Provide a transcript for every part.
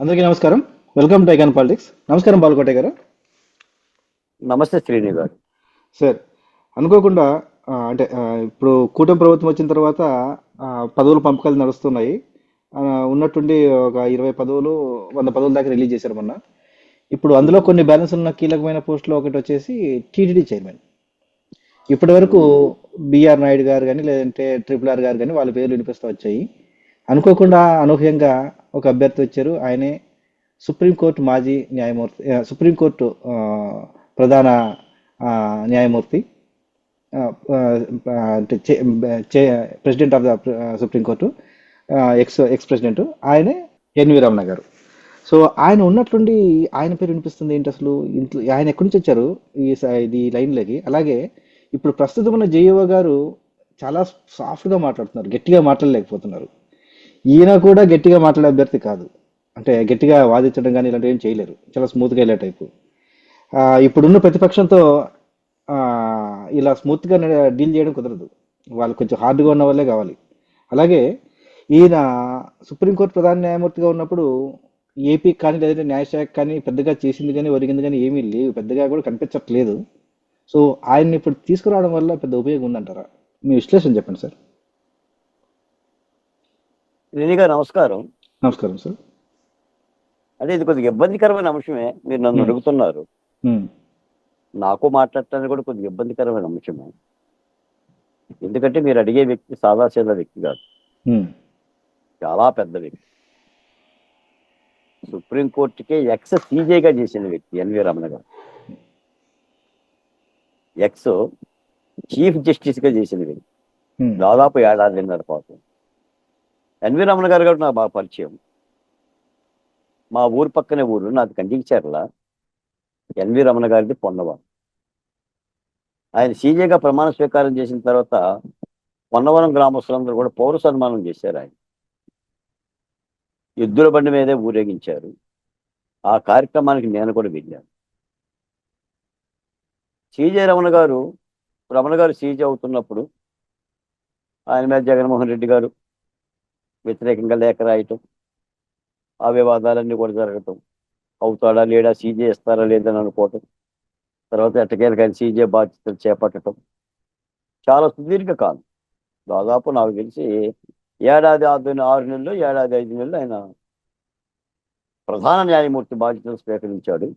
అందరికీ నమస్కారం. Welcome to icon politics నమస్కారం బాలకోట గారు. నమస్తే శ్రీని గారు. సార్ అనుకోకుండా అంటే ఇప్పుడు కూటమి ప్రభుత్వం వచ్చిన తర్వాత పదవుల పంపకాలు నడుస్తున్నాయి. ఉన్నట్టుండి ఒక ఇరవై పదవులు వంద పదవుల దాకా రిలీజ్ చేశారు మొన్న. ఇప్పుడు అందులో కొన్ని బ్యాలెన్స్ ఉన్న కీలకమైన పోస్టులు ఒకటి వచ్చేసి టీటీడీ చైర్మన్. ఇప్పటి వరకు బిఆర్ నాయుడు గారు కానీ లేదంటే ట్రిపుల్ ఆర్ గారు కానీ వాళ్ళ పేర్లు వినిపిస్తూ వచ్చాయి. అనుకోకుండా అనూహ్యంగా ఒక అభ్యర్థి వచ్చారు. ఆయనే సుప్రీంకోర్టు మాజీ న్యాయమూర్తి సుప్రీంకోర్టు ప్రధాన న్యాయమూర్తి అంటే చే- చే- president of the supreme court ex ex president ఆయనే ఎన్వి రమణ గారు. సో ఆయన ఉన్నట్లుండి ఆయన పేరు వినిపిస్తుంది ఏంటి అసలు? ఇంట్లో ఆయన ఎక్కడి నుంచి వచ్చారు? ఈ ఇది లైన్లోకి. అలాగే ఇప్పుడు ప్రస్తుతం ఉన్న జేఈఓ గారు చాలా సాఫ్ట్గా మాట్లాడుతున్నారు గట్టిగా మాట్లాడలేకపోతున్నారు. ఈయన కూడా గట్టిగా మాట్లాడే అభ్యర్థి కాదు. అంటే గట్టిగా వాదించడం కానీ ఇలాంటివి ఏం చేయలేరు. చాలా స్మూత్గా వెళ్ళే టైపు ఇప్పుడున్న ప్రతిపక్షంతో ఇలా స్మూత్గా డీల్ చేయడం కుదరదు. వాళ్ళు కొంచెం హార్డ్గా ఉన్న వాళ్ళే కావాలి. అలాగే ఈయన సుప్రీంకోర్టు ప్రధాన న్యాయమూర్తిగా ఉన్నప్పుడు ఏపీ కానీ లేదంటే న్యాయశాఖ కానీ పెద్దగా చేసింది కానీ ఒరిగింది కానీ ఏమీ లేవు. పెద్దగా కూడా కనిపించట్లేదు. సో ఆయన్ని ఇప్పుడు తీసుకురావడం వల్ల పెద్ద ఉపయోగం ఉందంటారా? మీ విశ్లేషణ చెప్పండి సార్. శ్రీని గారు నమస్కారం. నమస్కారం సార్. అంటే ఇది కొద్దిగా ఇబ్బందికరమైన అంశమే. మీరు నన్ను. అడుగుతున్నారు. నాకు మాట్లాడటానికి కూడా కొద్దిగా ఇబ్బందికరమైన అంశమే. ఎందుకంటే మీరు అడిగే వ్యక్తి సాదాసీద వ్యక్తి కాదు. చాలా పెద్ద వ్యక్తి. సుప్రీంకోర్టుకే ఎక్స్ సీజేగా చేసిన వ్యక్తి ఎన్వి రమణ గారు. ఎక్స్ చీఫ్ జస్టిస్గా చేసిన వ్యక్తి. దాదాపు ఏడాదిన్నర పాటు. ఎన్వి రమణ గారు కూడా నాకు బాగా పరిచయం. మా ఊరు పక్కనే ఊరు నాది కంటించారులా ఎన్వి రమణ గారిది పొన్నవరం. ఆయన సీజేగా ప్రమాణ స్వీకారం చేసిన తర్వాత పొన్నవరం గ్రామస్తులందరూ కూడా పౌర సన్మానం చేశారు ఆయన. ఎద్దుల బండి మీదే ఊరేగించారు. ఆ కార్యక్రమానికి నేను కూడా వెళ్ళాను. సీజే రమణ గారు రమణ గారు సీజే అవుతున్నప్పుడు ఆయన మీద జగన్మోహన్ రెడ్డి గారు వ్యతిరేకంగా లేఖ రాయటం ఆ వివాదాలన్నీ కూడా జరగటం అవుతాడా లేడా సీజే ఇస్తారా లేదని అనుకోవటం తర్వాత ఎట్టకేలు కానీ సీజే బాధ్యతలు చేపట్టడం చాలా సుదీర్ఘ కాలం దాదాపు నాకు తెలిసి ఏడాది ఆరు ఆరు నెలలు ఏడాది ఐదు నెలలు ఆయన ప్రధాన న్యాయమూర్తి బాధ్యతలు స్వీకరించాడు.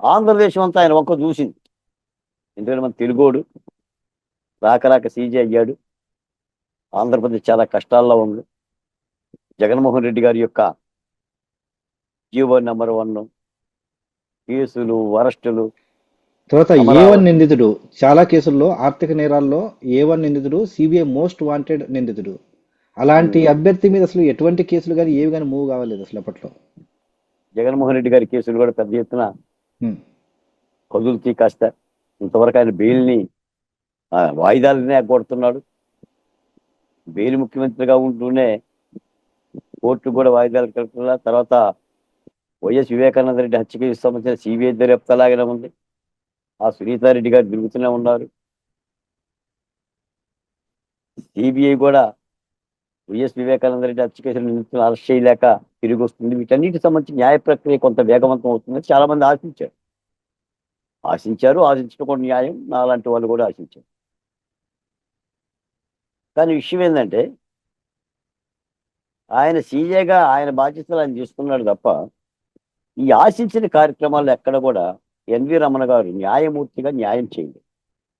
ఆంధ్రదేశం అంతా ఆయన వంక చూసింది. ఎందుకంటే మన తెలుగోడు రాక రాక సీజీ అయ్యాడు. ఆంధ్రప్రదేశ్ చాలా కష్టాల్లో ఉంది. జగన్మోహన్ రెడ్డి గారి యొక్క జీవో నెంబర్ వన్ కేసులు అరెస్టులు తర్వాత ఏ. వన్ నిందితుడు? చాలా కేసుల్లో ఆర్థిక నేరాల్లో ఏ వన్ నిందితుడు? సిబిఐ మోస్ట్ వాంటెడ్ నిందితుడు. అలాంటి అభ్యర్థి మీద అసలు ఎటువంటి కేసులు కానీ ఏవి కానీ మూవ్ కావలేదు అసలు అప్పట్లో. జగన్మోహన్ రెడ్డి గారి కేసులు కూడా పెద్ద ఎత్తున హ్మ్. కదులుతీ కాస్త ఇంతవరకు ఆయన బెయిల్ని వాయిదాలనే ఎగ్గొడుతున్నాడు బెయిల్ ముఖ్యమంత్రిగా ఉంటూనే కోర్టు కూడా వాయిదాలు కలుపుతున్నా తర్వాత వైఎస్ వివేకానంద రెడ్డి హత్యకి సంబంధించిన సిబిఐ దర్యాప్తు అలాగనే ఉంది. ఆ సునీతారెడ్డి గారు తిరుగుతూనే ఉన్నారు. సిబిఐ కూడా వైఎస్ వివేకానంద రెడ్డి హత్య కేసులు నిందితులను అరెస్ట్ చేయలేక తిరిగి వస్తుంది. వీటన్నిటికి సంబంధించి న్యాయ ప్రక్రియ కొంత వేగవంతం అవుతుందని చాలా మంది ఆశించారు. ఆశించారు ఆశించిన కూడా న్యాయం. నాలాంటి వాళ్ళు కూడా ఆశించారు. కానీ విషయం ఏంటంటే ఆయన సీఏగా ఆయన బాధ్యతలు ఆయన తీసుకున్నాడు తప్ప ఈ ఆశించిన కార్యక్రమాలు ఎక్కడ కూడా ఎన్వి రమణ గారు న్యాయమూర్తిగా న్యాయం చేయండి.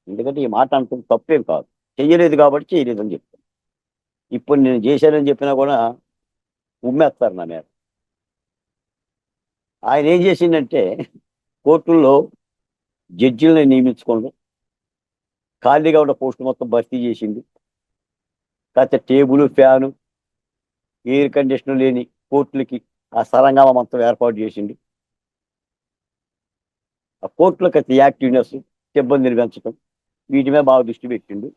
ఎందుకంటే ఈ మాట అంటుంది తప్పేం కాదు. చెయ్యలేదు కాబట్టి చేయలేదని చెప్తాను ఇప్పుడు నేను చేశానని చెప్పినా కూడా ఉమ్మేస్తారు నా మీద. ఆయన ఏం చేసిందంటే కోర్టుల్లో జడ్జిల్ని నియమించుకోండి. ఖాళీగా ఉన్న పోస్టు మొత్తం భర్తీ చేసింది కాకపోతే టేబుల్ ఫ్యాను ఎయిర్ కండిషనర్ లేని కోర్టులకి ఆ సరంగామ మొత్తం ఏర్పాటు చేసింది ఆ కోర్టులకు అయితే యాక్టివ్నెస్ సిబ్బందిని పెంచడం వీటి మీద బాగా దృష్టి పెట్టిండు.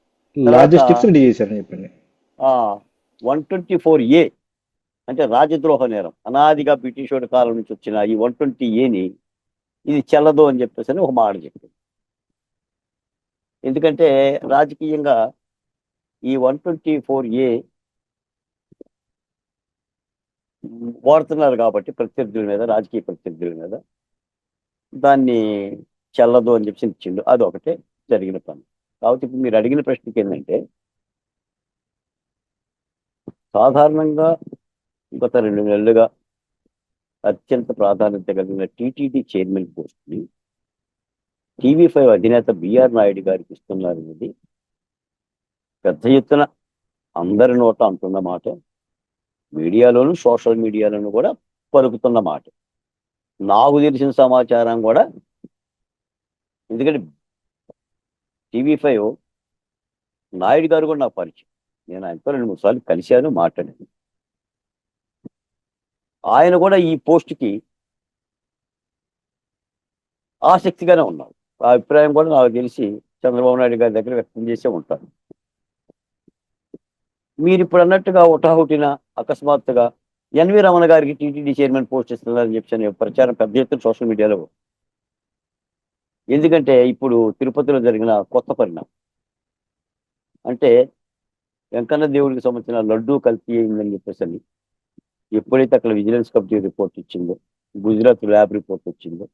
వన్ ట్వంటీ ఫోర్ ఏ అంటే రాజద్రోహ నేరం. అనాదిగా బ్రిటిష్ వాడి కాలం నుంచి వచ్చిన ఈ వన్ ట్వంటీ ఏని ఇది చెల్లదు అని చెప్పేసి అని ఒక మాట చెప్పింది ఎందుకంటే రాజకీయంగా ఈ వన్ ట్వంటీ ఫోర్ ఏ వాడుతున్నారు కాబట్టి ప్రత్యర్థుల మీద రాజకీయ ప్రత్యర్థుల మీద దాన్ని చెల్లదు అని చెప్పి ఇచ్చిండు అది ఒకటే జరిగిన పని. కాబట్టి ఇప్పుడు మీరు అడిగిన ప్రశ్నకి ఏంటంటే సాధారణంగా గత రెండు నెలలుగా అత్యంత ప్రాధాన్యత కలిగిన టీటీడీ చైర్మన్ పోస్ట్ని టీవీ ఫైవ్ అధినేత బిఆర్ నాయుడు గారికి ఇస్తున్నారనేది పెద్ద ఎత్తున అందరి నోట అంటున్న మాట. మీడియాలోను సోషల్ మీడియాలోను కూడా పలుకుతున్న మాట. నాకు తెలిసిన సమాచారం కూడా ఎందుకంటే టీవీ ఫైవ్ నాయుడు గారు కూడా నాకు పరిచయం. నేను ఆయనతో రెండు మూడు సార్లు కలిశాను మాట్లాడాను. ఆయన కూడా ఈ పోస్ట్కి ఆసక్తిగానే ఉన్నారు. ఆ అభిప్రాయం కూడా నాకు తెలిసి చంద్రబాబు నాయుడు గారి దగ్గర వ్యక్తం చేసే ఉంటాను మీరు ఇప్పుడు అన్నట్టుగా ఉటాహుటిన అకస్మాత్తుగా ఎన్వి రమణ గారికి టీటీడీ చైర్మన్ పోస్ట్ ఇస్తున్నారని చెప్పి ప్రచారం పెద్ద ఎత్తున సోషల్ మీడియాలో. ఎందుకంటే ఇప్పుడు తిరుపతిలో జరిగిన కొత్త పరిణామం. అంటే వెంకన్న దేవుడికి సంబంధించిన లడ్డూ కల్తీ అయిందని చెప్పేసి అని ఎప్పుడైతే అక్కడ విజిలెన్స్ కమిటీ రిపోర్ట్ ఇచ్చిందో గుజరాత్ ల్యాబ్ రిపోర్ట్ వచ్చిందో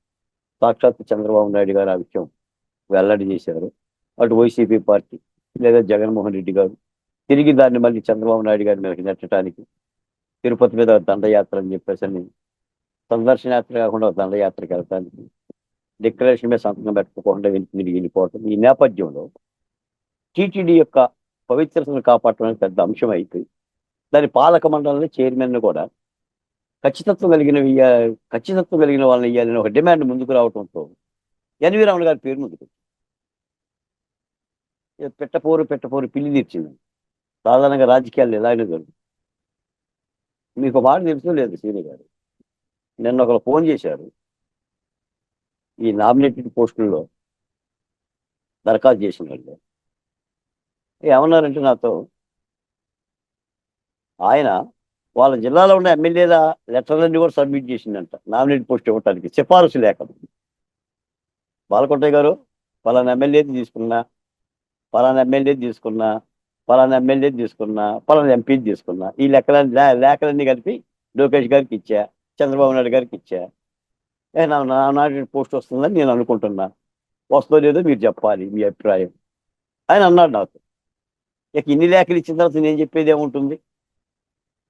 సాక్షాత్ చంద్రబాబు నాయుడు గారు ఆ విషయం వెల్లడి చేశారు. అటు వైసీపీ పార్టీ లేదా జగన్మోహన్ రెడ్డి గారు తిరిగి దాన్ని మళ్ళీ చంద్రబాబు నాయుడు గారి మీద నెట్టడానికి తిరుపతి మీద దండయాత్ర అని చెప్పేసి అని సందర్శన యాత్ర కాకుండా దండయాత్రకి వెళ్తానికి డిక్లరేషన్ మీద సంతకం పెట్టుకోకుండా తిరిగి వెళ్ళిపోవటం ఈ నేపథ్యంలో టీటీడీ యొక్క పవిత్రతను కాపాడటానికి పెద్ద అంశం అయితే దాని పాలక మండలిని చైర్మన్ కూడా ఖచ్చితత్వం కలిగిన ఖచ్చితత్వం కలిగిన వాళ్ళని ఇవ్వాలని ఒక డిమాండ్ ముందుకు రావడంతో ఎన్వి రమణ గారి పేరు ముందుకు పెట్టపోరు పెట్టపోరు పిల్లి తీర్చింది. సాధారణంగా రాజకీయాలు ఎలాగనే జరుగుతుంది మీకు మాట తెలుసు లేదు సీని గారు. నిన్న ఒకరు ఫోన్ చేశారు. ఈ నామినేటెడ్ పోస్టుల్లో దరఖాస్తు చేసిన వాళ్ళు. ఏమన్నారంటే నాతో ఆయన వాళ్ళ జిల్లాలో ఉన్న ఎమ్మెల్యేల లెటర్లన్నీ కూడా సబ్మిట్ చేసిందంట. నామినేట్ పోస్ట్ ఇవ్వటానికి సిఫారసు లేక. బాలకొట్టయ్య గారు పలానా ఎమ్మెల్యేది తీసుకున్నా పలానా ఎమ్మెల్యేది తీసుకున్నా పలానా ఎమ్మెల్యే తీసుకున్నా పలానా ఎంపీ తీసుకున్నా ఈ లెక్కల లే- లేఖలన్నీ కలిపి లోకేష్ గారికి ఇచ్చా చంద్రబాబు నాయుడు గారికి ఇచ్చా. ఏ నా పోస్ట్ వస్తుందని నేను అనుకుంటున్నా. వస్తుందో లేదో మీరు చెప్పాలి మీ అభిప్రాయం. ఆయన అన్నాడు నాకు. ఇక ఇన్ని లేఖలు ఇచ్చిన తర్వాత నేను చెప్పేది ఏముంటుంది?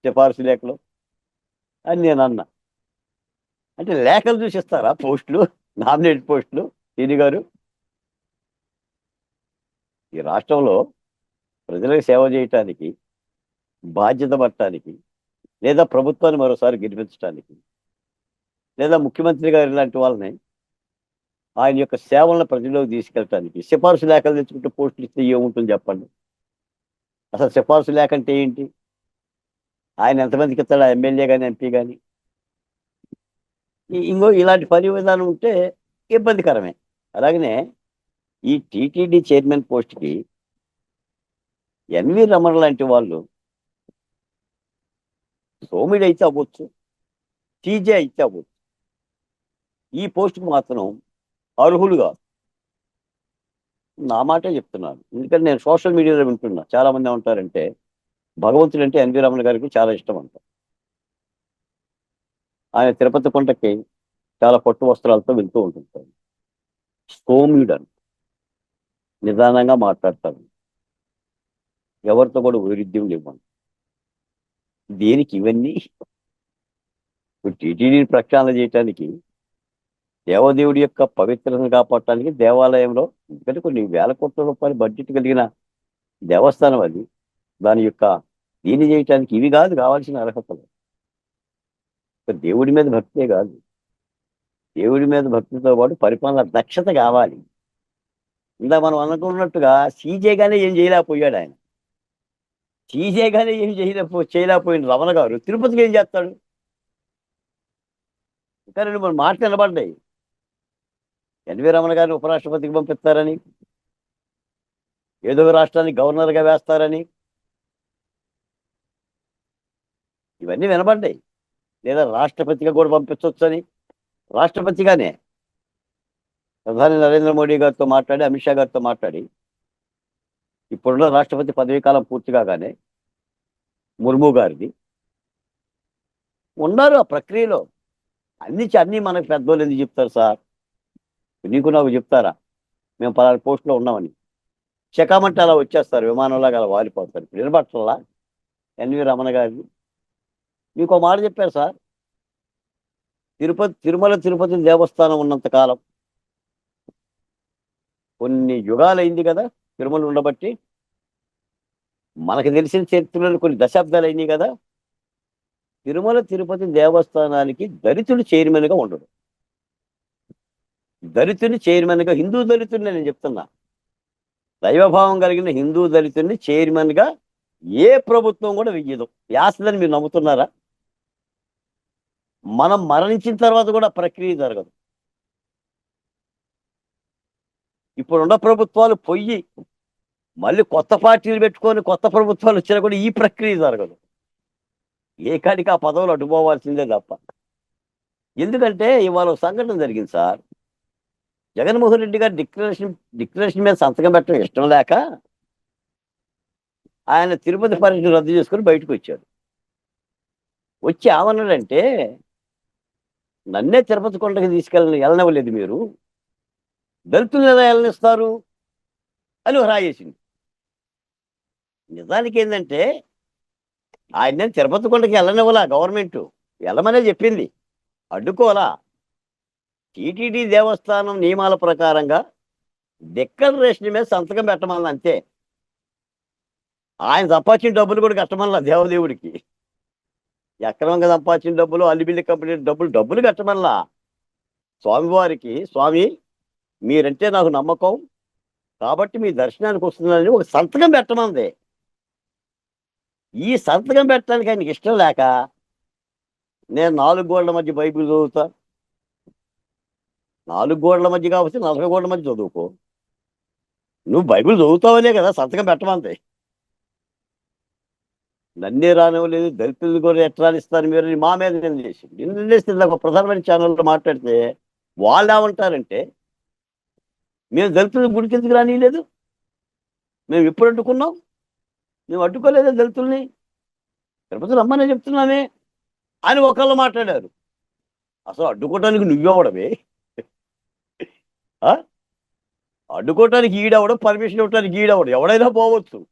సిఫార్సు లేఖలు అని నేను అన్నా. అంటే లేఖలు చూసి ఇస్తారా పోస్టులు? నామినేట్ పోస్టులు? ఇది గారు? ఈ రాష్ట్రంలో ప్రజలకు సేవ చేయటానికి బాధ్యత పట్టడానికి లేదా ప్రభుత్వాన్ని మరోసారి గెలిపించడానికి లేదా ముఖ్యమంత్రి గారు ఇలాంటి వాళ్ళని ఆయన యొక్క సేవలను ప్రజల్లోకి తీసుకెళ్ళటానికి సిఫార్సు లేఖలు తెచ్చుకుంటే పోస్టులు ఇస్తే ఏముంటుంది చెప్పండి? అసలు సిఫార్సు లేఖ అంటే ఏంటి? ఆయన ఎంతమందికి ఇస్తాడు? ఎమ్మెల్యే కానీ ఎంపీ కానీ ఇంకో ఇలాంటి పని విధానం ఉంటే ఇబ్బందికరమే. అలాగనే ఈ టీటీడీ చైర్మన్ పోస్ట్కి ఎన్వి రమణ లాంటి వాళ్ళు సోమిడి అయితే అవ్వచ్చు టీజే అయితే అవ్వచ్చు. ఈ పోస్టుకు మాత్రం అర్హులుగా నా మాటే చెప్తున్నాను ఎందుకంటే నేను సోషల్ మీడియాలో వింటున్నా. చాలా మంది ఏమంటారంటే భగవంతుడు అంటే ఎన్వి రమణ గారికి చాలా ఇష్టం అంట. ఆయన తిరుపతి కొండకి చాలా పట్టు వస్త్రాలతో వెళ్తూ ఉంటుంటాడు. సోమ్యుడు అంట. నిదానంగా మాట్లాడతారు ఎవరితో కూడా వైరుధ్యం లేవండి దేనికి ఇవన్నీ? ఇప్పుడు టీటీడీని ప్రక్షాళన చేయటానికి దేవదేవుడి యొక్క పవిత్రతను కాపాడటానికి దేవాలయంలో ఎందుకంటే కొన్ని వేల కోట్ల రూపాయల బడ్జెట్ కలిగిన దేవస్థానం అది. దాని యొక్క దీన్ని చేయటానికి ఇవి కాదు కావాల్సిన అర్హతలు. దేవుడి మీద భక్తే కాదు. దేవుడి మీద భక్తితో పాటు పరిపాలన దక్షత కావాలి. ఇందా మనం అనుకున్నట్టుగా సీజేగానే ఏం చేయలేకపోయాడు ఆయన. తీసేగానే ఏం చేయలేకపో చేయలేకపోయిన రమణ గారు తిరుపతికి ఏం చేస్తాడు? ఇంకా రెండు మన మాటలు నిలబడ్డాయి ఎన్వి రమణ గారిని ఉపరాష్ట్రపతికి పంపిస్తారని ఏదో ఒక రాష్ట్రానికి గవర్నర్గా వేస్తారని ఇవన్నీ వినబడ్డాయి. లేదా రాష్ట్రపతిగా కూడా పంపించవచ్చని రాష్ట్రపతిగానే ప్రధాని నరేంద్ర మోడీ గారితో మాట్లాడి అమిత్ షా గారితో మాట్లాడి ఇప్పుడున్న రాష్ట్రపతి పదవీ కాలం పూర్తి కాగానే ముర్ము గారిది. ఉన్నారు ఆ ప్రక్రియలో. అన్ని అన్నీ అన్ని మనకు పెద్దోళ్ళు ఎందుకు చెప్తారు సార్? నీకు నాకు చెప్తారా? మేము పలానా పోస్టులో ఉన్నామని. చెకామంటే అలా వచ్చేస్తారు విమానంలాగా అలా వాలిపోతారు. ఇప్పుడు నిలబట్టాలా ఎన్వి రమణ గారిని మీకు ఒక మాట చెప్పారు సార్. తిరుపతి తిరుమల తిరుపతి దేవస్థానం ఉన్నంత కాలం. కొన్ని యుగాలైంది కదా. తిరుమల ఉండబట్టి మనకు తెలిసిన చరిత్రలో కొన్ని దశాబ్దాలు అయినాయి కదా. తిరుమల తిరుపతి దేవస్థానానికి దళితుడు చైర్మన్గా ఉండడు. దళితుని చైర్మన్గా హిందూ దళితుడిని నేను చెప్తున్నా. దైవభావం కలిగిన హిందూ దళితుడిని చైర్మన్గా ఏ ప్రభుత్వం కూడా వెయ్యదు. వ్యాసదని మీరు నమ్ముతున్నారా? మనం మరణించిన తర్వాత కూడా ప్రక్రియ జరగదు. ఇప్పుడున్న ప్రభుత్వాలు పొయ్యి. మళ్ళీ కొత్త పార్టీలు పెట్టుకొని కొత్త ప్రభుత్వాలు వచ్చినా కూడా ఈ ప్రక్రియ జరగదు. ఏ కాడికి ఆ పదవులు అడ్డుపోవాల్సిందే తప్ప. ఎందుకంటే ఇవాళ ఒక సంఘటన జరిగింది సార్. జగన్మోహన్ రెడ్డి గారు డిక్లరేషన్ డిక్లరేషన్ మీద సంతకం పెట్టడం ఇష్టం లేక ఆయన తిరుపతి పర్యటన రద్దు చేసుకుని బయటకు వచ్చాడు. వచ్చి ఏమన్నాడంటే నన్నే తిరుపతి కొండకి తీసుకెళ్ళని వెళ్ళనివ్వలేదు మీరు. దళితులు ఎలా వెళ్ళనిస్తారు అని ఒక రాయేసింది నిజానికి ఏంటంటే ఆయన తిరుపతి కొండకి వెళ్ళనివ్వలా గవర్నమెంట్ వెళ్ళమనే చెప్పింది. అడ్డుకోలా టీటీడీ దేవస్థానం నియమాల ప్రకారంగా డిక్లరేషన్ మీద సంతకం పెట్టమన్నది అంతే. ఆయన సంపాదించిన డబ్బులు కూడా కట్టమల్లా దేవదేవుడికి. అక్రమంగా సంపాదించిన డబ్బులు అల్లిబిల్లి కంపెనీ డబ్బులు డబ్బులు కట్టమల్లా స్వామివారికి స్వామి మీరంటే నాకు నమ్మకం. కాబట్టి మీ దర్శనానికి వస్తుందని ఒక సంతకం పెట్టమంది. ఈ సంతకం పెట్టడానికి ఆయనకి ఇష్టం లేక నేను నాలుగు గోడల మధ్య బైబిల్ చదువుతా. నాలుగు గోడల మధ్య కావచ్చు నలభై గోడల మధ్య చదువుకో. నువ్వు బైబిల్ చదువుతావనే కదా సంతకం పెట్టమంది. నన్నే రానివ్వలేదు దళితులు కూడా ఎట్లా ఇస్తారు మీరు అని మా మీద నిన్న చేసి. నిన్న చేస్తే ఒక ప్రధానమైన ఛానల్లో మాట్లాడితే వాళ్ళు ఏమంటారంటే మేము దళితులు గుడికి ఎందుకు రానియలేదు? మేము ఎప్పుడు అడ్డుకున్నాం? మేము అడ్డుకోలేదా దళితుల్ని? తిరుపతి రమ్మనే చెప్తున్నామే అని ఒకళ్ళు మాట్లాడారు. అసలు అడ్డుకోవటానికి నువ్వెవడమే ఆ? అడ్డుకోవటానికి ఈడవడం పర్మిషన్ ఇవ్వడానికి ఈడవడం ఎవడైనా పోవచ్చు.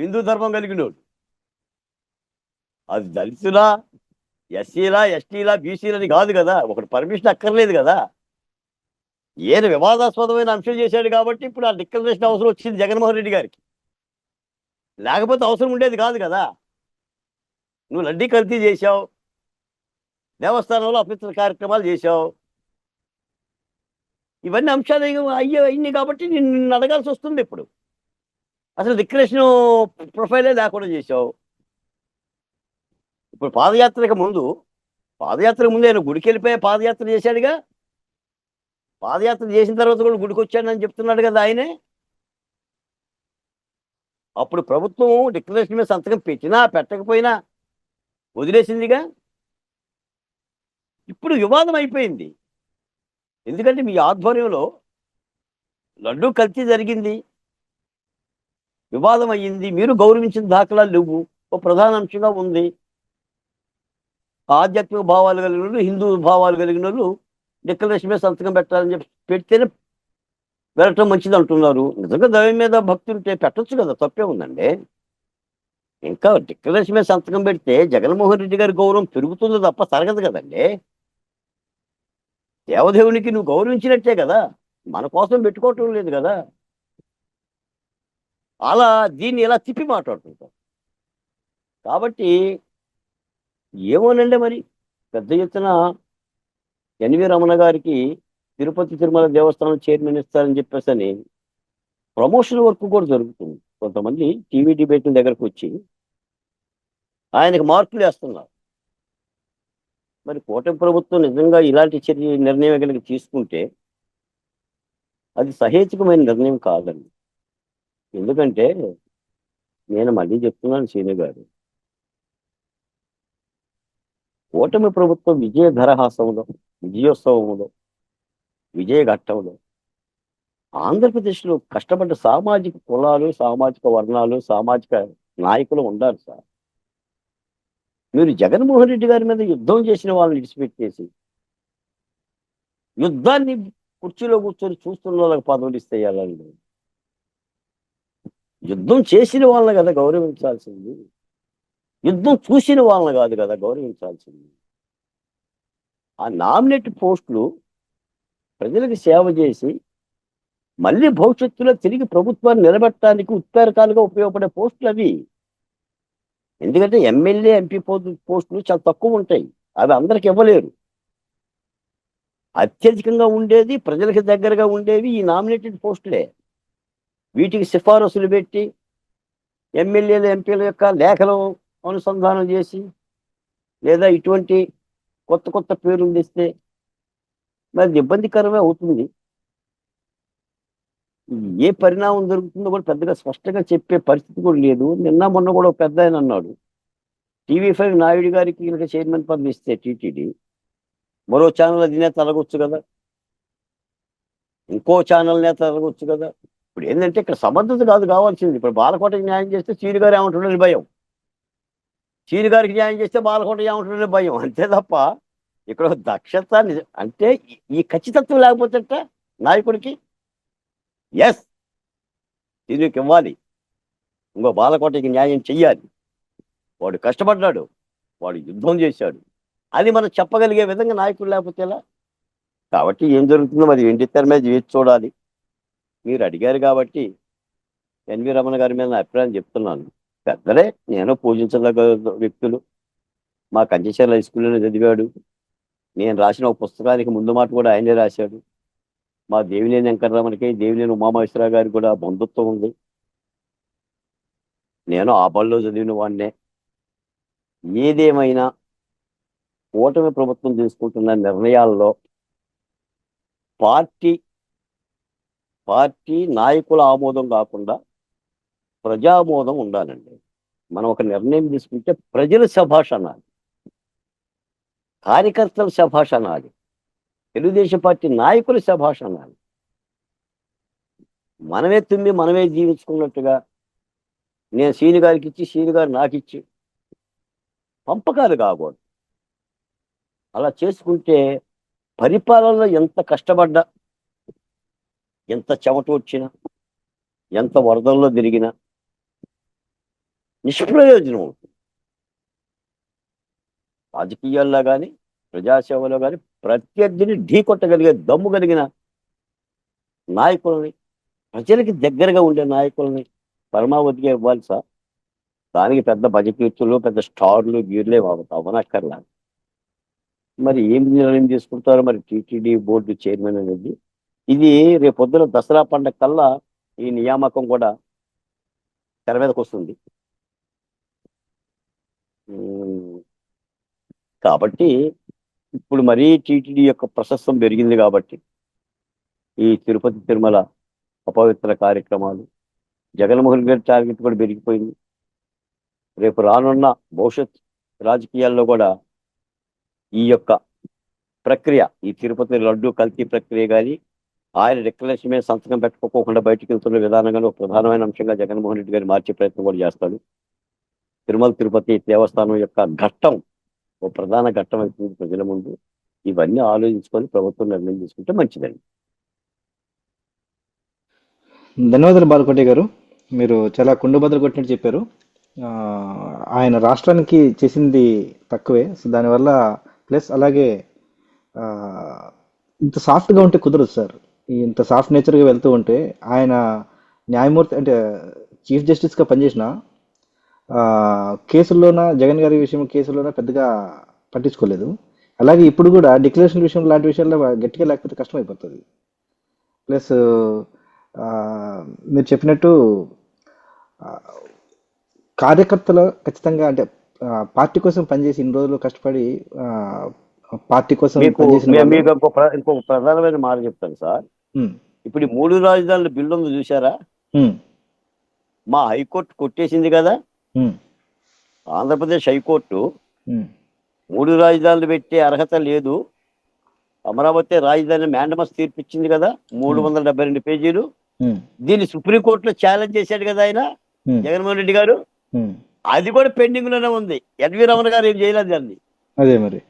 హిందూ ధర్మం కలిగినోడు. అది దళితులా ఎస్సీలా ఎస్టీలా బీసీలని కాదు కదా. ఒకటి పర్మిషన్ అక్కర్లేదు కదా. ఈయన వివాదాస్పదమైన అంశం చేశాడు కాబట్టి ఇప్పుడు ఆ డిక్లరేషన్ అవసరం వచ్చింది జగన్మోహన్ రెడ్డి గారికి. లేకపోతే అవసరం ఉండేది కాదు కదా. నువ్వు లడ్డీ కల్తీ చేశావు. దేవస్థానంలో అపిత్ర కార్యక్రమాలు చేశావు. ఇవన్నీ అంశాలు అయ్యే అయింది కాబట్టి నిన్ను నిన్ను అడగాల్సి వస్తుంది ఇప్పుడు. అసలు డిక్లరేషన్ ప్రొఫైలే లేకుండా చేశావు. ఇప్పుడు పాదయాత్రకు ముందు పాదయాత్రకు ముందు ఆయన గుడికి వెళ్ళిపోయి పాదయాత్ర చేశాడుగా. పాదయాత్ర చేసిన తర్వాత కూడా గుడికి వచ్చాడని చెప్తున్నాడు కదా ఆయనే. అప్పుడు ప్రభుత్వం డిక్లరేషన్ మీద సంతకం పెట్టినా పెట్టకపోయినా వదిలేసిందిగా. ఇప్పుడు వివాదం అయిపోయింది. ఎందుకంటే మీ ఆధ్వర్యంలో లడ్డూ కల్తీ జరిగింది. వివాదం అయ్యింది. మీరు గౌరవించిన దాఖలాలు లేవు. ఒక ప్రధాన అంశంగా ఉంది. ఆధ్యాత్మిక భావాలు కలిగిన వాళ్ళు, హిందూ భావాలు కలిగిన వాళ్ళు డిక్లరేషన్ మీద సంతకం పెట్టాలని చెప్పి పెడితేనే వెళ్ళటం మంచిది అంటున్నారు. నిజంగా దైవం మీద భక్తి ఉంటే పెట్టొచ్చు కదా తప్పే ఉందండి. ఇంకా డిక్లరేషన్ మీద సంతకం పెడితే జగన్మోహన్ రెడ్డి గారి గౌరవం పెరుగుతుంది తప్ప తరగదు కదండి. దేవదేవునికి నువ్వు గౌరవించినట్టే కదా మన కోసం పెట్టుకోవటం లేదు కదా. అలా దీన్ని ఇలా తిప్పి మాట్లాడుతుంటాం. కాబట్టి ఏమోనండి మరి పెద్ద ఎత్తున ఎన్వి రమణ గారికి తిరుపతి తిరుమల దేవస్థానం చైర్మన్ ఇస్తారని చెప్పేసి అని ప్రమోషన్ వర్క్ కూడా జరుగుతుంది. కొంతమంది టీవీ డిబేట్ల దగ్గరకు వచ్చి ఆయనకు మార్కులు వేస్తున్నారు. మరి కూటమి ప్రభుత్వం నిజంగా ఇలాంటి చర్య నిర్ణయం కనుక తీసుకుంటే అది సహేతుకమైన నిర్ణయం కాదండి. ఎందుకంటే నేను మళ్ళీ చెప్తున్నాను సీని గారు. కూటమి ప్రభుత్వం విజయ ధరహాసంలో విజయోత్సవంలో విజయఘట్టంలో ఆంధ్రప్రదేశ్లో కష్టపడ్డ సామాజిక కులాలు సామాజిక వర్ణాలు సామాజిక నాయకులు ఉండాలి సార్. మీరు జగన్మోహన్ రెడ్డి గారి మీద యుద్ధం చేసిన వాళ్ళని విడిచిపెట్టేసి యుద్ధాన్ని కుర్చీలో కూర్చొని చూస్తున్న వాళ్ళకి పదవులు ఇస్తేయాలండి యుద్ధం చేసిన వాళ్ళని కదా గౌరవించాల్సింది. యుద్ధం చూసిన వాళ్ళని కాదు కదా గౌరవించాల్సింది. ఆ నామినేట్ పోస్టులు ప్రజలకు సేవ చేసి మళ్ళీ భవిష్యత్తులో తిరిగి ప్రభుత్వాన్ని నిలబెట్టడానికి ఉత్ప్రేరకాలుగా ఉపయోగపడే పోస్టులు అవి. ఎందుకంటే ఎమ్మెల్యే ఎంపీ పోస్టులు చాలా తక్కువ ఉంటాయి. అవి అందరికి ఇవ్వలేరు. అత్యధికంగా ఉండేది ప్రజలకు దగ్గరగా ఉండేవి ఈ నామినేటెడ్ పోస్టులే. వీటికి సిఫారసులు పెట్టి ఎమ్మెల్యేలు ఎంపీల యొక్క లేఖలు అనుసంధానం చేసి లేదా ఇటువంటి కొత్త కొత్త పేర్లు తెస్తే మరి ఇబ్బందికరమే అవుతుంది. ఏ పరిణామం జరుగుతుందో కూడా పెద్దగా స్పష్టంగా చెప్పే పరిస్థితి కూడా లేదు. నిన్న మొన్న కూడా ఒక పెద్ద ఆయన అన్నాడు. టీవీ ఫైవ్ నాయుడు గారికి కనుక చైర్మన్ పదవి ఇస్తే టీటీడీ మరో ఛానల్ అధినేత అడగొచ్చు కదా. ఇంకో ఛానల్ నేత అడగొచ్చు కదా. ఇప్పుడు ఏంటంటే ఇక్కడ సమర్థత కాదు కావాల్సింది. ఇప్పుడు బాలకోటకి న్యాయం చేస్తే చీరు గారు ఏమంటున్నారని భయం. చీని గారికి న్యాయం చేస్తే బాలకోట ఏమంటుండే భయం. అంతే తప్ప ఇక్కడ దక్షత అంటే ఈ- ఖచ్చితత్వం లేకపోతే నాయకుడికి ఎస్ దీనికి ఇవ్వాలి. ఇంకో బాలకోటకి న్యాయం చెయ్యాలి. వాడు కష్టపడ్డాడు. వాడు యుద్ధం చేశాడు. అది మనం చెప్పగలిగే విధంగా నాయకుడు లేకపోతే ఎలా? కాబట్టి ఏం జరుగుతుందో మరి వెండి తెర మీద వేచి చూడాలి. మీరు అడిగారు కాబట్టి ఎన్వి రమణ గారి మీద నా అభిప్రాయం చెప్తున్నాను. పెద్దలే. నేను పూజించదగ్గ వ్యక్తులు. మా కంచెచర్ల హై స్కూల్లోనే చదివాడు. నేను రాసిన ఒక పుస్తకానికి ముందు మాట కూడా ఆయనే రాశాడు. మా దేవినేని వెంకటరమణకి దేవినేని ఉమామహేశ్వరరావు గారికి కూడా బంధుత్వం ఉంది. నేను ఆ బడిలో చదివిన వాడినే. ఏదేమైనా కూటమి ప్రభుత్వం తీసుకుంటున్న నిర్ణయాల్లో పార్టీ పార్టీ నాయకుల ఆమోదం కాకుండా ప్రజామోదం ఉండాలండి. మనం ఒక నిర్ణయం తీసుకుంటే ప్రజల శభాష అనాలి. కార్యకర్తల శభాష అనాలి. తెలుగుదేశం పార్టీ నాయకుల శభాష అనాలి. మనమే తుమ్మి మనమే జీవించుకున్నట్టుగా నేను సీని గారికి ఇచ్చి సీని గారు నాకు ఇచ్చి పంపకాలు కాకూడదు. అలా చేసుకుంటే పరిపాలనలో ఎంత కష్టపడ్డా ఎంత చెమట వచ్చినా ఎంత వరదల్లో తిరిగినా నిష్ప్రయోజనం అవుతుంది రాజకీయాల్లో కానీ ప్రజాసేవలో కానీ ప్రత్యర్థిని ఢీ కొట్టగలిగే దమ్ము కలిగిన నాయకులని ప్రజలకి దగ్గరగా ఉండే నాయకులని పరమావధిగా ఇవ్వాలి సార్. దానికి పెద్ద బజకీర్తులు పెద్ద స్టార్లు గీర్లే అవనక్కర్లా మరి ఏం నిర్ణయం తీసుకుంటారో? మరి టీటీడీ బోర్డు చైర్మన్ అనేది. ఇది రేపొద్దున దసరా పండగ కల్లా ఈ నియామకం కూడా తెర మీదకి వస్తుంది కాబట్టి ఇప్పుడు మరీ టీటీడీ యొక్క ప్రశస్తం పెరిగింది కాబట్టి ఈ తిరుపతి తిరుమల అపవిత్ర కార్యక్రమాలు జగన్మోహన్ గారి టార్గెట్ కూడా పెరిగిపోయింది. రేపు రానున్న భవిష్యత్ రాజకీయాల్లో కూడా ఈ యొక్క ప్రక్రియ ఈ తిరుపతి లడ్డు కల్తీ ప్రక్రియ కానీ ఆయన డిక్లరేషన్ మీద సంతకం పెట్టుకోకుండా బయటకు వెళ్తున్న విధానంగా ఒక ప్రధానమైన అంశంగా జగన్మోహన్ రెడ్డి గారు మార్చే ప్రయత్నం కూడా చేస్తాడు. తిరుమల తిరుపతి దేవస్థానం యొక్క ఘట్టం ఓ ప్రధాన ఘట్టం అవుతుంది ప్రజల ముందు. ఇవన్నీ ఆలోచించుకొని ప్రభుత్వం నిర్ణయం తీసుకుంటే మంచిదండి. ధన్యవాదాలు బాలకోటి గారు. మీరు చాలా కుండు బదులు కొట్టినట్టు చెప్పారు. ఆయన రాష్ట్రానికి చేసింది తక్కువే. సో దానివల్ల ప్లస్ అలాగే ఇంత సాఫ్ట్గా ఉంటే కుదరదు సార్. ఇంత సాఫ్ట్ నేచర్గా వెళ్తూ ఉంటే ఆయన న్యాయమూర్తి అంటే చీఫ్ జస్టిస్గా పనిచేసిన కేసుల్లోన జగన్ గారి విషయం కేసుల్లోన పెద్దగా పట్టించుకోలేదు. అలాగే ఇప్పుడు కూడా డిక్లరేషన్ విషయం లాంటి విషయాల్లో గట్టిగా లేకపోతే కష్టం అయిపోతుంది ప్లస్ మీరు చెప్పినట్టు కార్యకర్తలు ఖచ్చితంగా అంటే పార్టీ కోసం పనిచేసి ఇన్ని రోజులు కష్టపడి పార్టీ కోసం మీకు ఇంకొక ప్రధానమైన మాట చెప్తాను సార్. ఇప్పుడు ఈ మూడు రాజధానుల బిల్లు చూసారా మా హైకోర్టు కొట్టేసింది కదా. ఆంధ్రప్రదేశ్ హైకోర్టు మూడు రాజధానులు పెట్టే అర్హత లేదు. అమరావతి రాజధాని మ్యాండమస్ తీర్పిచ్చింది కదా మూడు వందల డెబ్బై రెండు పేజీలు. దీన్ని సుప్రీంకోర్టులో ఛాలెంజ్ చేశాడు కదా ఆయన జగన్మోహన్ రెడ్డి గారు. అది కూడా పెండింగ్లోనే ఉంది. ఎన్వి రమణ గారు ఏం చేయలేదు దాన్ని. అదే మరి.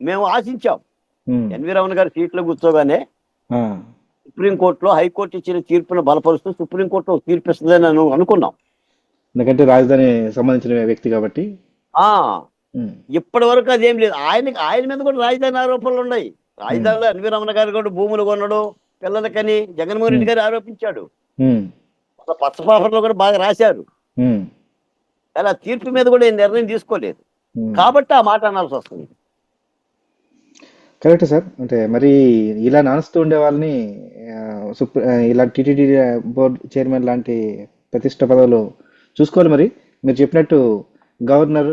మేము ఆశించాం. ఎన్వి రమణ గారు సీట్లో కూర్చోగానే సుప్రీంకోర్టులో హైకోర్టు ఇచ్చిన తీర్పును బలపరుస్తూ సుప్రీంకోర్టు ఒక తీర్పు ఇస్తుందని నేను అనుకున్నాం. ఎందుకంటే రాజధాని సంబంధించిన వ్యక్తి కాబట్టి. ఇప్పటి వరకు అదేం లేదు. ఆయన ఆయన మీద కూడా రాజధాని ఆరోపణలు ఉన్నాయి. రాజధానిలో ఎన్వి రమణ గారు కూడా భూములు కొనడు పిల్లలకని జగన్మోహన్ రెడ్డి గారు ఆరోపించాడు. ఉమ్, ఒక పచ్చ పేపర్లో కూడా బాగా రాశారు. ఆ తీర్పు మీద కూడా ఏం నిర్ణయం తీసుకోలేదు. కాబట్టి ఆ మాట అనాల్సి వస్తుంది. Correct sir. అంటే మరి ఇలా నానుస్తూ ఉండే వాళ్ళని ఇలా టీటీడీ బోర్డ్ చైర్మన్ లాంటి ప్రతిష్ట పదవులు చూసుకోవాలి మరి. మీరు చెప్పినట్టు గవర్నర్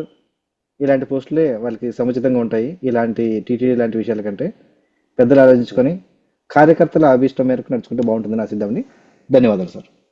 ఇలాంటి పోస్టులే వాళ్ళకి సముచితంగా ఉంటాయి. ఇలాంటి టీటీడీ లాంటి విషయాల కంటే పెద్దలు ఆలోచించుకొని కార్యకర్తల అభిష్టం మేరకు నడుచుకుంటే బాగుంటుందని ఆశిద్దామని ధన్యవాదాలు సార్.